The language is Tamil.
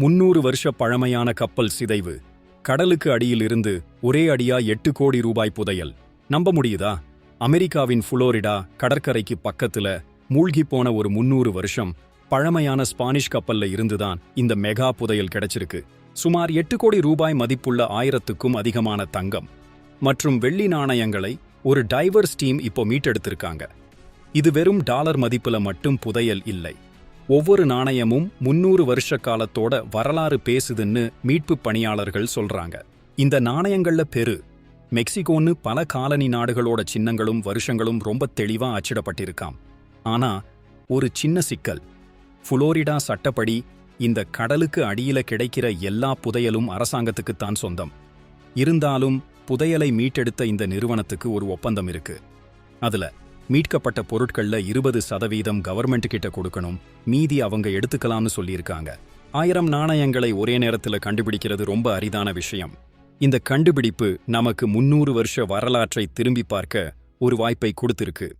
முன்னூறு வருஷ பழமையான கப்பல் சிதைவு. கடலுக்கு அடியில் இருந்து ஒரே அடியா எட்டு கோடி ரூபாய் புதையல். நம்ப முடியுதா? அமெரிக்காவின் புளோரிடா கடற்கரைக்கு பக்கத்துல மூழ்கி போன ஒரு முன்னூறு வருஷம் பழமையான ஸ்பானிஷ் கப்பல்ல இருந்துதான் இந்த மெகா புதையல் கிடைச்சிருக்கு. சுமார் எட்டு கோடி ரூபாய் மதிப்புள்ள ஆயிரத்துக்கும் அதிகமான தங்கம். மற்றும் வெள்ளி நாணயங்களை ஒரு டைவர்ஸ் டீம் இப்போ மீட்டெடுத்திருக்காங்க. இது வெறும் டாலர் மதிப்புல மட்டும் புதையல் இல்லை. ஒவ்வொரு நாணயமும் முன்னூறு வருஷ காலத்தோட வரலாறு பேசுதுன்னு மீட்பு பணியாளர்கள் சொல்றாங்க. இந்த நாணயங்கள்ல பெரு. மெக்சிகோன்னு பல காலனி நாடுகளோட சின்னங்களும் வருஷங்களும் ரொம்ப தெளிவா அச்சிடப்பட்டிருக்காம். ஆனா ஒரு சின்ன சிக்கல். புளோரிடா சட்டப்படி இந்த கடலுக்கு அடியில கிடைக்கிற எல்லா புதையலும் அரசாங்கத்துக்குத்தான் சொந்தம். இருந்தாலும் புதையலை மீட்டெடுத்த இந்த நிறுவனத்துக்கு ஒரு ஒப்பந்தம் இருக்கு. அதுல மீட்கப்பட்ட பொருட்கள்ல இருபது சதவீதம் கவர்மெண்ட் கிட்ட கொடுக்கணும். மீதி அவங்க எடுத்துக்கலாம்னு சொல்லியிருக்காங்க. ஆயிரம் நாணயங்களை ஒரே நேரத்துல கண்டுபிடிக்கிறது ரொம்ப அரிதான விஷயம். இந்த கண்டுபிடிப்பு நமக்கு முன்னூறு வருஷ வரலாற்றை திரும்பி பார்க்க ஒரு வாய்ப்பை கொடுத்திருக்கு.